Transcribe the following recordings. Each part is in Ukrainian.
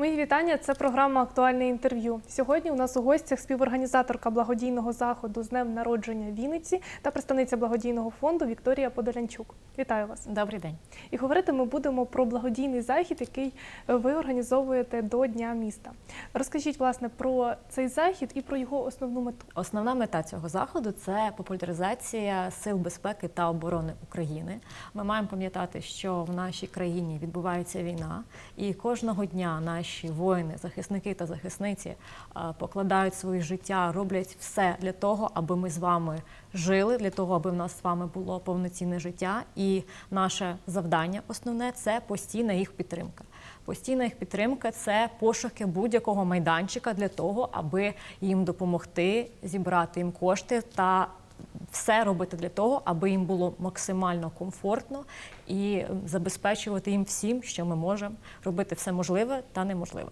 Мої вітання. Це програма Актуальне інтерв'ю. Сьогодні у нас у гостях співорганізаторка благодійного заходу з днем народження Вінниці та представниця благодійного фонду Вікторія Подолянчук. Вітаю вас! Добрий день. І говорити ми будемо про благодійний захід, який ви організовуєте до Дня міста. Розкажіть власне про цей захід і про його основну мету. Основна мета цього заходу це популяризація сил безпеки та оборони України. Ми маємо пам'ятати, що в нашій країні відбувається війна, і кожного дня наші воїни, захисники та захисниці покладають свої життя, роблять все для того, аби ми з вами жили, для того, аби в нас з вами було повноцінне життя. І наше завдання основне це постійна їх підтримка. Постійна їх підтримка це пошуки будь-якого майданчика для того, аби їм допомогти зібрати їм кошти та все робити для того, аби їм було максимально комфортно і забезпечувати їм всім, що ми можемо робити все можливе та неможливе.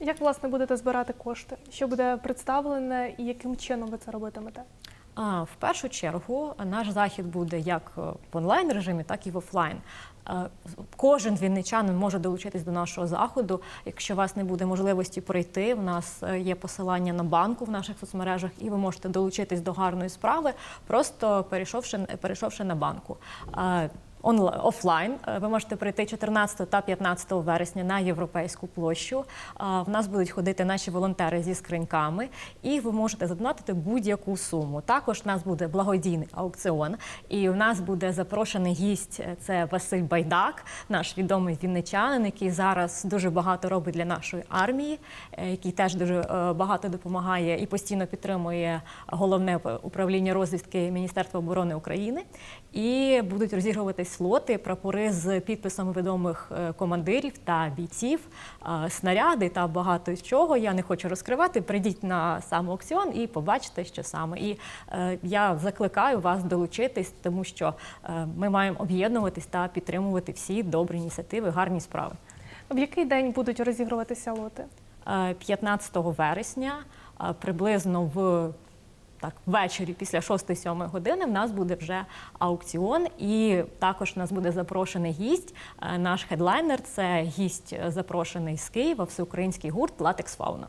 Як власне будете збирати кошти? Що буде представлене і яким чином ви це робитимете? В першу чергу наш захід буде як е, в онлайн режимі, так і в офлайн. Е, Кожен вінничанин може долучитись до нашого заходу. Якщо у вас не буде можливості прийти, в нас е, є посилання на банку в наших соцмережах, і ви можете долучитись до гарної справи, просто перейшовши, перейшовши на банку. Офлайн Е, ви можете прийти 14 та 15 вересня на європейську площу. В нас будуть ходити наші волонтери зі скриньками, і ви можете задонатити будь-яку суму. Також в нас буде благодійний аукціон, і в нас буде запрошений гість. е, Це Василь Байдак, наш відомий вінничанин, який зараз дуже багато робить для нашої армії, е, який теж дуже багато допомагає і постійно підтримує головне управління розвідки Міністерства оборони України. І будуть розігруватись лоти, прапори з підписами відомих е, командирів та бійців, снаряди та багато чого. Я не хочу розкривати. Прийдіть на сам аукціон і побачите, що саме. І е, я закликаю вас долучитись, тому що е, ми маємо об'єднуватись та підтримувати всі добрі ініціативи, гарні справи. В який день будуть розігруватися лоти? Е, 15 вересня приблизно в так, ввечері після 6-7 години в нас буде вже аукціон, і також нас буде запрошений гість. Е, Наш хедлайнер це гість е, запрошений з Києва, всеукраїнський гурт Латекс Фауна.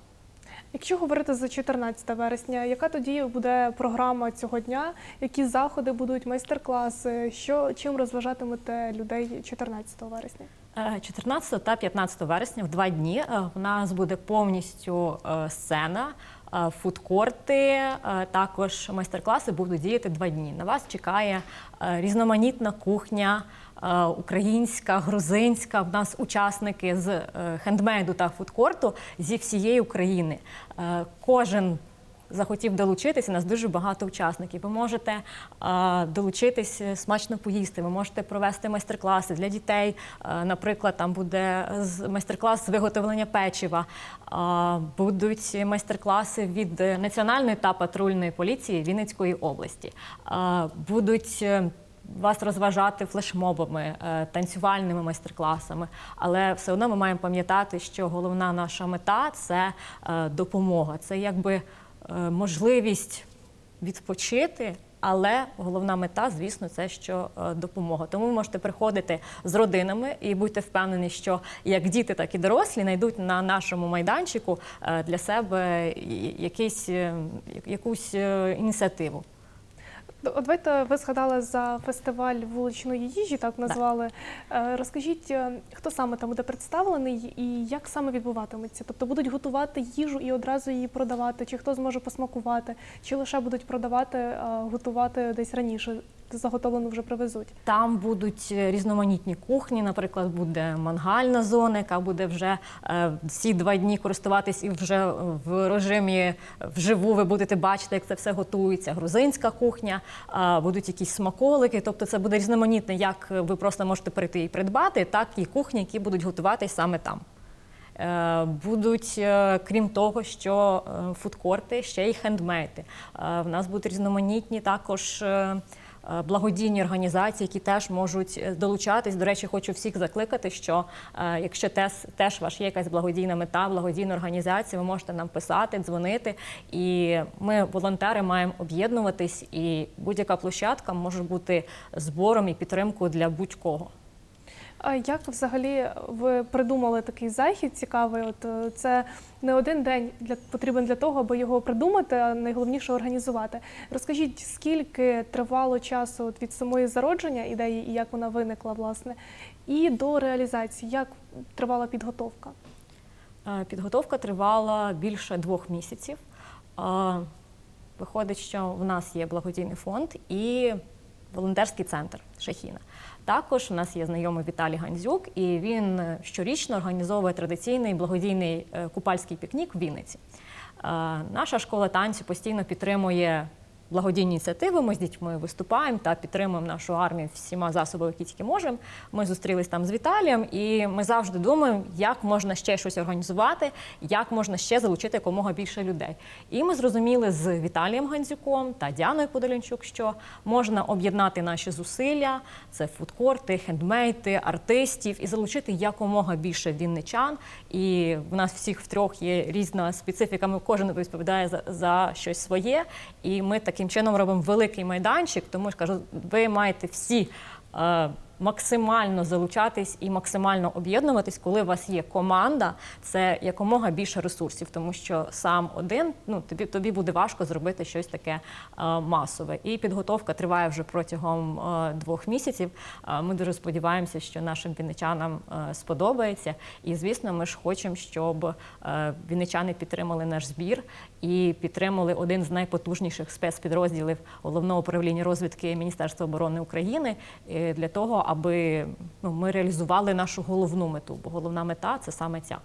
Якщо говорити за 14 вересня, яка тоді буде програма цього дня? Які заходи будуть, майстер-класи? Що чим розважатимете людей 14 вересня? Е, 14 та 15 вересня в два дні е, в нас буде повністю е, сцена, е, фудкорти, е, також майстер-класи будуть діяти два дні. На вас чекає е, різноманітна кухня. е, Українська, грузинська, в нас учасники з е, хендмейду та фудкорту зі всієї України. Е, Кожен захотів долучитися. Нас дуже багато учасників. Ви можете долучитись е, смачно поїсти. Ви можете провести майстер-класи для дітей. Е, наприклад, там буде майстер-клас з виготовлення печива. Будуть майстер-класи від е, національної та патрульної поліції Вінницької області. Будуть вас розважати флешмобами, танцювальними майстер-класами, але все одно ми маємо пам'ятати, що головна наша мета це допомога. Це якби можливість відпочити. Але головна мета, звісно, це що е, допомога. Тому ви можете приходити з родинами і будьте впевнені, що як діти, так і дорослі знайдуть на нашому майданчику е, для себе якийсь, е, якусь е, ініціативу. От Давайте ви згадали за фестиваль вуличної їжі, так назвали. Е, Розкажіть, е, хто саме там буде представлений і як саме відбуватиметься? Тобто будуть готувати їжу і одразу її продавати, чи хто зможе посмакувати, чи лише будуть продавати, е, готувати десь раніше, заготовлену вже привезуть. Там будуть е, різноманітні кухні. Наприклад, буде мангальна зона, яка буде вже е, всі два дні користуватись і вже в режимі вживу ви будете бачити, як це все готується. Грузинська кухня, е, будуть якісь смаколики. Тобто, це буде різноманітне, як ви просто можете прийти і придбати, так і кухні, які будуть готуватись саме там. Будуть, крім того, що фудкорти, ще й хендмейти. В нас будуть різноманітні також благодійні організації, які теж можуть е, долучатись. До речі, хочу всіх закликати, що е, якщо теж, теж ваш є якась благодійна мета, благодійна організація, ви можете нам писати, дзвонити. І ми, волонтери, маємо об'єднуватись, і будь-яка площадка може бути збором і підтримкою для будь-кого. А як взагалі ви придумали такий захід цікавий? От е, це не один день для потрібен для того, аби його придумати, а найголовніше організувати. Розкажіть, скільки тривало часу від самої зародження ідеї і як вона виникла, власне, і до реалізації, як тривала підготовка? Е, Підготовка тривала більше двох місяців. Е, Виходить, що в нас є благодійний фонд і волонтерський центр Шахіна. Також у нас є знайомий Віталій Гандзюк, і він е, щорічно організовує традиційний благодійний е, купальський пікнік в Вінниці. Е, Наша школа танцю постійно підтримує благодійні ініціативи. Ми з дітьми виступаємо та підтримуємо нашу армію всіма засобами, які тільки можемо. Ми зустрілись там з Віталієм, і ми завжди думаємо, як можна ще щось організувати, як можна ще залучити якомога більше людей. І ми зрозуміли з Віталієм Гандзюком та Діаною Подолянчук, що можна об'єднати наші зусилля: це фудкорти, хендмейти, артистів і залучити якомога більше вінничан. І в нас всіх втрьох є різна специфіка. Ми кожен відповідає за, за щось своє. І ми таким чином робимо великий майданчик. Тому ж кажу, ви маєте всі. Максимально залучатись і максимально об'єднуватись, коли у вас є команда, це якомога більше ресурсів, тому що сам один ну тобі тобі буде важко зробити щось таке е, масове. І підготовка триває вже протягом е, двох місяців. Е, ми дуже сподіваємося, що нашим вінничанам сподобається. І звісно, ми ж хочемо, щоб вінничани підтримали наш збір і підтримали один з найпотужніших спецпідрозділів головного управління розвідки Міністерства оборони України для того, аби ну, ми реалізували нашу головну мету. Бо головна мета це саме ця.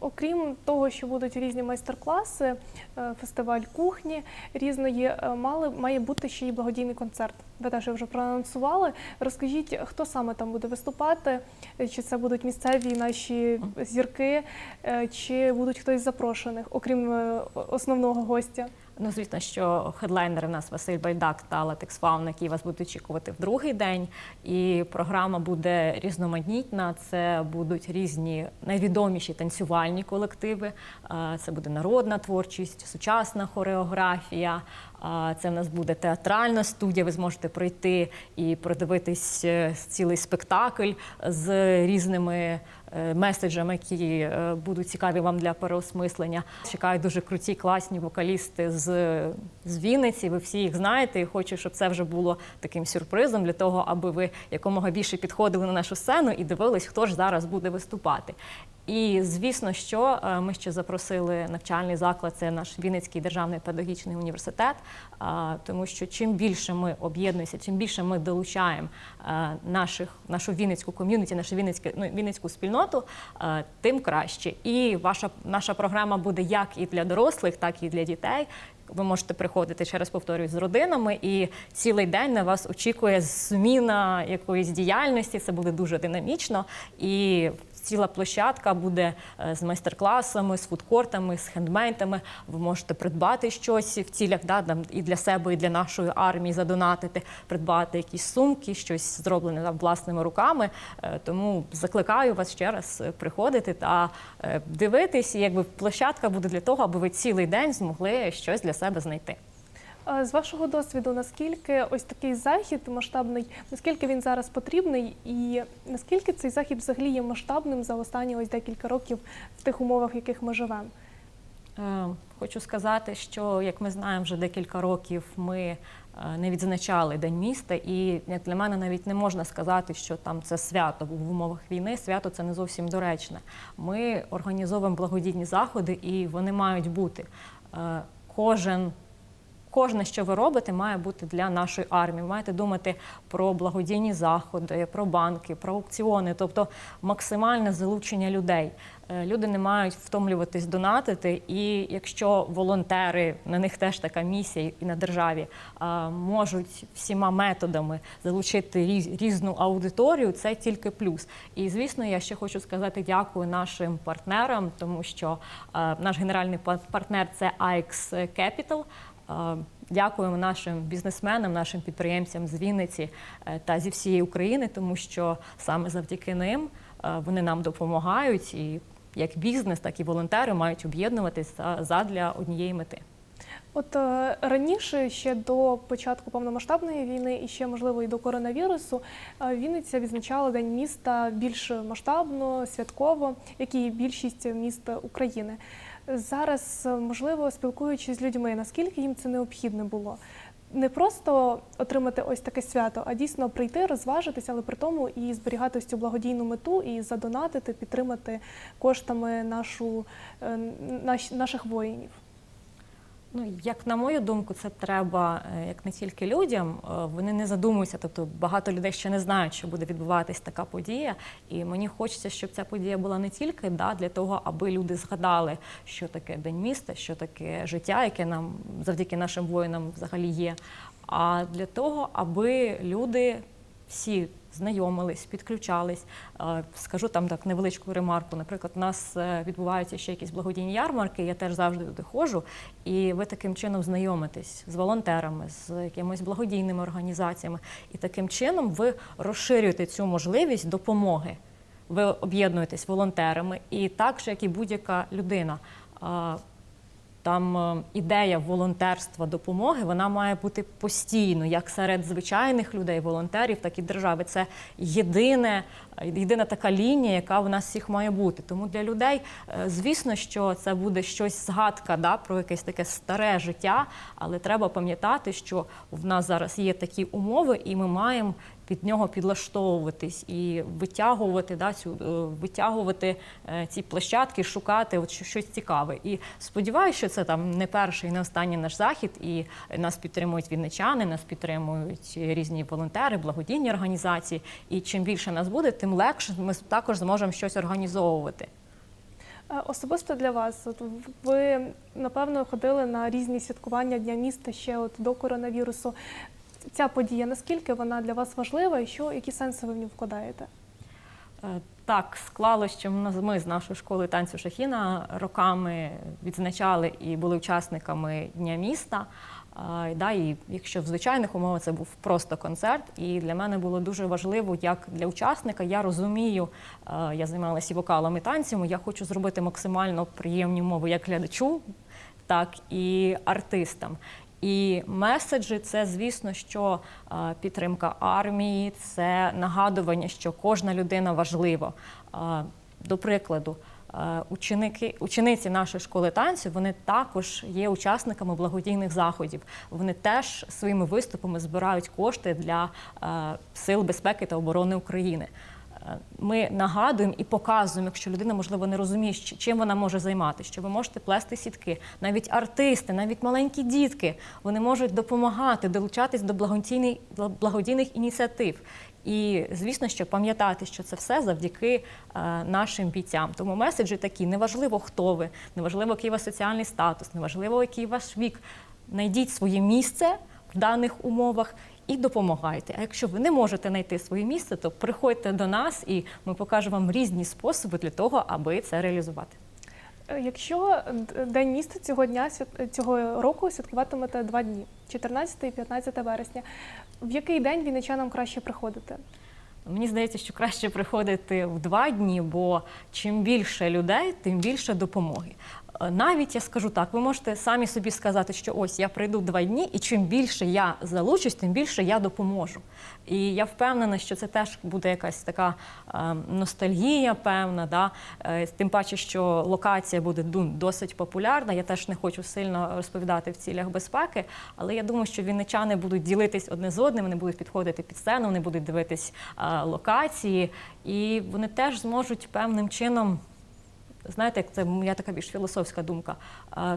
Окрім того, що будуть різні майстер-класи, е, фестиваль кухні різної, е, мали має бути ще й благодійний концерт. Ви теж вже проанонсували. Розкажіть, хто саме там буде виступати? Чи це будуть місцеві наші зірки, е, чи будуть хтось запрошених, окрім основного гостя? Ну, звісно, що хедлайнери у нас Василь Байдак та Латекс Фаун, які вас будуть очікувати в другий день. І програма буде різноманітна. Це будуть різні найвідоміші танцювальні колективи. Це буде народна творчість, сучасна хореографія. Це в нас буде театральна студія. Ви зможете прийти і продивитись е, цілий спектакль з різними меседжами, які е, будуть цікаві вам для переосмислення. Чекають дуже круті, класні вокалісти з, з Вінниці. Ви всі їх знаєте, і хочу, щоб це вже було таким сюрпризом для того, аби ви якомога більше підходили на нашу сцену і дивились, хто ж зараз буде виступати. І звісно, що е, ми ще запросили навчальний заклад, це наш Вінницький державний педагогічний університет, тому що чим більше ми об'єднуємося, чим більше ми долучаємо е, наших, нашу Вінницьку ком'юніті, нашу Вінницьку, ну, Вінницьку спільноту, е, тим краще. І ваша наша програма буде як і для дорослих, так і для дітей. Ви можете приходити ще раз повторюю з родинами, і цілий день на вас очікує зміна якоїсь діяльності. Це буде дуже динамічно і. Ціла площадка буде е, з майстер-класами, з фудкортами, з хендмейдами. Ви можете придбати щось в цілях да, там, і для себе, і для нашої армії задонатити, придбати якісь сумки, щось зроблене там, власними руками. Е, Тому закликаю вас ще раз е, приходити та дивитись. І якби площадка буде для того, аби ви цілий день змогли щось для себе знайти. З вашого досвіду, наскільки ось такий захід масштабний, наскільки він зараз потрібний, і наскільки цей захід взагалі є масштабним за останні ось декілька років в тих умовах, в яких ми живемо? Е, Хочу сказати, що як ми знаємо, вже декілька років ми е, не відзначали День міста, і як для мене навіть не можна сказати, що там це свято в умовах війни. Свято це не зовсім доречне. Ми організовуємо благодійні заходи, і вони мають бути. Кожен Кожне, що ви робите, має бути для нашої армії. Маєте думати про благодійні заходи, про банки, про аукціони, тобто максимальне залучення людей. Е, Люди не мають втомлюватись донатити, і якщо волонтери, на них теж така місія і на державі е, можуть всіма методами залучити різ- різну аудиторію, це тільки плюс. І звісно, я ще хочу сказати дякую нашим партнерам, тому що е, наш генеральний па- партнер це AX Capital. Е, Дякуємо нашим бізнесменам, нашим підприємцям з Вінниці е, та зі всієї України, тому що саме завдяки ним е, вони нам допомагають, і як бізнес, так і волонтери мають об'єднуватися задля однієї мети. От раніше, ще до початку повномасштабної війни, і ще можливо і до коронавірусу, Вінниця відзначала День міста більш масштабно, святково, як і більшість міст України. Зараз, е, можливо, спілкуючись з людьми, наскільки їм це необхідне було. Не просто отримати ось таке свято, а дійсно прийти, розважитися, але при тому і зберігати ось цю благодійну мету і задонатити, підтримати коштами нашу, е, наш, наших воїнів. Ну, як на мою думку, це треба е, як не тільки людям, е, вони не задумуються. Тобто багато людей ще не знають, що буде відбуватись така подія. І мені хочеться, щоб ця подія була не тільки да, для того, аби люди згадали, що таке день міста, що таке життя, яке нам завдяки нашим воїнам взагалі є. А для того, аби люди всі знайомились, підключались. Е, Скажу там так невеличку ремарку. Наприклад, у нас е, відбуваються ще якісь благодійні ярмарки. Я теж завжди туди ходжу, і ви таким чином знайомитесь з волонтерами, з якимись благодійними організаціями. І таким чином ви розширюєте цю можливість допомоги. Ви об'єднуєтесь волонтерами, і так же, як і будь-яка людина. Там е, ідея волонтерства допомоги вона має бути постійно, як серед звичайних людей, волонтерів, так і держави. Це єдине, єдина така лінія, яка в нас всіх має бути. Тому для людей, е, звісно, що це буде щось згадка да, про якесь таке старе життя, але треба пам'ятати, що в нас зараз є такі умови, і ми маємо під нього підлаштовуватись і витягувати да, цю е, витягувати е, ці площадки, шукати от щось цікаве. І сподіваюся, що це там не перший, не останній наш захід, і нас підтримують вінничани, нас підтримують різні волонтери, благодійні організації. І чим більше нас буде, тим легше ми також зможемо щось організовувати. Е, Особисто для вас, от ви напевно ходили на різні святкування Дня міста ще от до коронавірусу. Ця подія наскільки вона для вас важлива і що які сенси ви в нього вкладаєте? Е, Так склалося, що ми з нашої школи танцю Шахіна роками відзначали і були учасниками Дня міста. Да, і якщо в звичайних умовах це був просто концерт, і для мене було дуже важливо, як для учасника я розумію, е, я займалася і вокалом і танцями, я хочу зробити максимально приємні умови як глядачу, так і артистам. І меседжі це, звісно, що підтримка армії, це нагадування, що кожна людина важлива. До прикладу, ученики, учениці нашої школи танців вони також є учасниками благодійних заходів. Вони теж своїми виступами збирають кошти для сил безпеки та оборони України. Ми нагадуємо і показуємо, якщо людина, можливо, не розуміє, чим вона може займатися, що ви можете плести сітки, навіть артисти, навіть маленькі дітки, вони можуть допомагати, долучатись до благодійних ініціатив. І звісно, що пам'ятати, що це все завдяки е, нашим бійцям. Тому меседжі такі: неважливо, хто ви, неважливо, який у вас соціальний статус, неважливо, який ваш вік. Найдіть своє місце в даних умовах і допомагайте. А якщо ви не можете знайти своє місце, то приходьте до нас, і ми покажемо вам різні способи для того, аби це реалізувати. Е, Якщо День міста цього дня цього року святкуватимете два дні 14 і 15 вересня. В який день вінничанам краще приходити? Мені здається, що краще приходити в два дні, бо чим більше людей, тим більше допомоги. Е, Навіть я скажу так, ви можете самі собі сказати, що ось я прийду два дні, і чим більше я залучусь, тим більше я допоможу. І я впевнена, що це теж буде якась така е, ностальгія, певна. Да? Е, Тим паче, що локація буде досить популярна. Я теж не хочу сильно розповідати в цілях безпеки, але я думаю, що вінничани будуть ділитись одне з одним, вони будуть підходити під сцену, вони будуть дивитись е, локації, і вони теж зможуть певним чином. Знаєте, як це моя така більш філософська думка.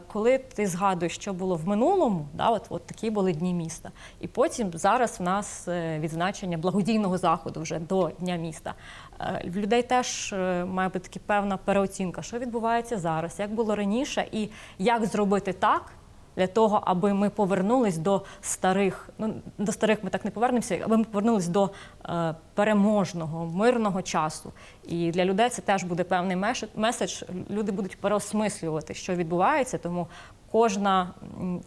Коли ти згадуєш, що було в минулому, да, от, от такі були дні міста. І потім зараз в нас е, відзначення благодійного заходу вже до Дня міста. Е, В людей теж е, має бути така певна переоцінка, що відбувається зараз, як було раніше, і як зробити так. Для того, аби ми повернулись до старих, ну до старих ми так не повернемося, аби ми повернулись до е, переможного, мирного часу. І для людей це теж буде певний меседж. Люди будуть переосмислювати, що відбувається. Тому кожна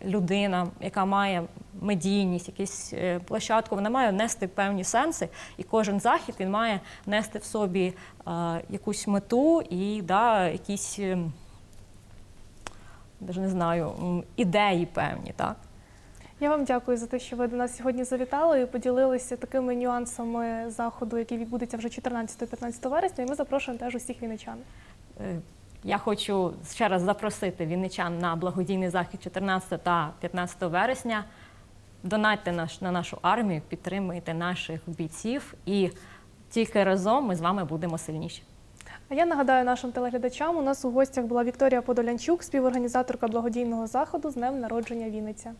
людина, яка має медійність, якусь е, площадку, вона має нести певні сенси, і кожен захід він має нести в собі е, якусь мету і да, якісь. Даже не знаю, ідеї певні, так? Я вам дякую за те, що ви до нас сьогодні завітали і поділилися такими нюансами заходу, який відбудеться вже 14-15 вересня. І ми запрошуємо теж усіх вінничан. Е, Я хочу ще раз запросити вінничан на благодійний захід 14 та 15 вересня. Донатьте наш, на нашу армію, підтримуйте наших бійців, і тільки разом ми з вами будемо сильніші. А я нагадаю нашим телеглядачам, у нас у гостях була Вікторія Подолянчук, співорганізаторка благодійного заходу з днем народження Вінниця.